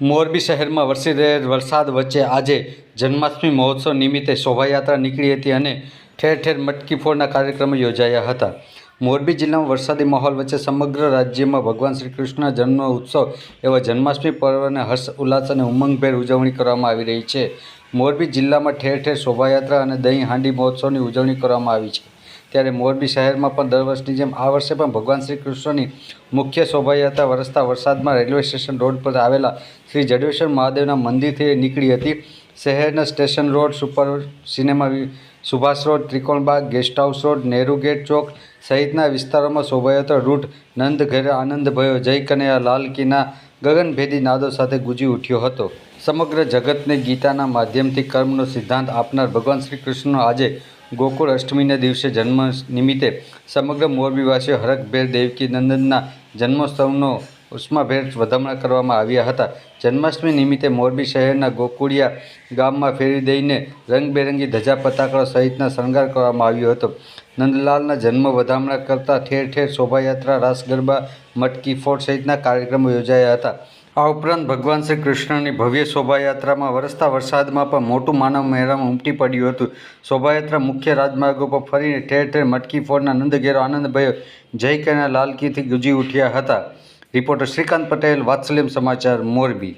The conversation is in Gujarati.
મોરબી શહેરમાં વરસી રહેલ વરસાદ વચ્ચે આજે જન્માષ્ટમી મહોત્સવ નિમિત્તે શોભાયાત્રા નીકળી હતી અને ઠેર ઠેર મટકી ફોડના કાર્યક્રમો યોજાયા હતા. મોરબી જિલ્લામાં વરસાદી માહોલ વચ્ચે સમગ્ર રાજ્યમાં ભગવાન શ્રી કૃષ્ણ જન્મ ઉત્સવ એવા જન્માષ્ટમી પર્વને હર્ષ, ઉલ્લાસ અને ઉમંગભેર ઉજવણી કરવામાં આવી રહી છે. મોરબી જિલ્લામાં ઠેર ઠેર શોભાયાત્રા અને દહીં હાંડી મહોત્સવની ઉજવણી કરવામાં આવી છે. ત્યારે મોરબી શહેરમાં પણ દર વર્ષની જેમ આ વર્ષે પણ ભગવાન શ્રી કૃષ્ણની મુખ્ય શોભાયાત્રા વરસતા વરસાદમાં રેલવે સ્ટેશન રોડ પર આવેલા શ્રી જડેશ્વર મહાદેવના મંદિરથી નીકળી હતી. શહેરના station road, super cinema Subhash road Trikonbaug guest house road, Nehru gate ચોક સહિતના વિસ્તારોમાં શોભાયાત્રા રૂટ નંદ ઘરે આનંદ ભયો, જય કનૈયા, લાલ કીના ગગનભેદી નાદો સાથે ગુંજી ઉઠ્યો હતો. સમગ્ર જગતને ગીતાના માધ્યમથી કર્મનો સિદ્ધાંત આપનાર ભગવાન શ્રી કૃષ્ણનો આજે ગોકુળ અષ્ટમીના દિવસે જન્મ નિમિત્તે સમગ્ર મોરબીવાસીઓ હરખભેર દેવકી નંદનના જન્મોત્સવનો ઉષ્માભેર વધામણા કરવામાં આવ્યા હતા. જન્માષ્ટમી નિમિત્તે મોરબી શહેરના ગોકુળિયા ગામમાં ફેરી દઈને રંગબેરંગી ધજા પતાકા સહિતના શણગાર કરવામાં આવ્યો હતો. નંદલાલના જન્મ વધામણા કરતા ઠેર ઠેર શોભાયાત્રા રાસ ગરબા મટકી ફોડ સહિતના કાર્યક્રમો યોજાયા હતા. આ ઉપરાંત ભગવાન શ્રી કૃષ્ણની ભવ્ય શોભાયાત્રામાં વરસતા વરસાદમાં પણ મોટું માનવ મહેરામ ઉમટી પડ્યું હતું. શોભાયાત્રા મુખ્ય રાજમાર્ગો પર ફરીને ઠેર ઠેર મટકી ફોડના નંદઘેરો આનંદભયો જય કના લાલકીથી ગુજી ઉઠ્યા હતા. રિપોર્ટર શ્રીકાંત પટેલ, વાત્સલ્યમ સમાચાર, મોરબી.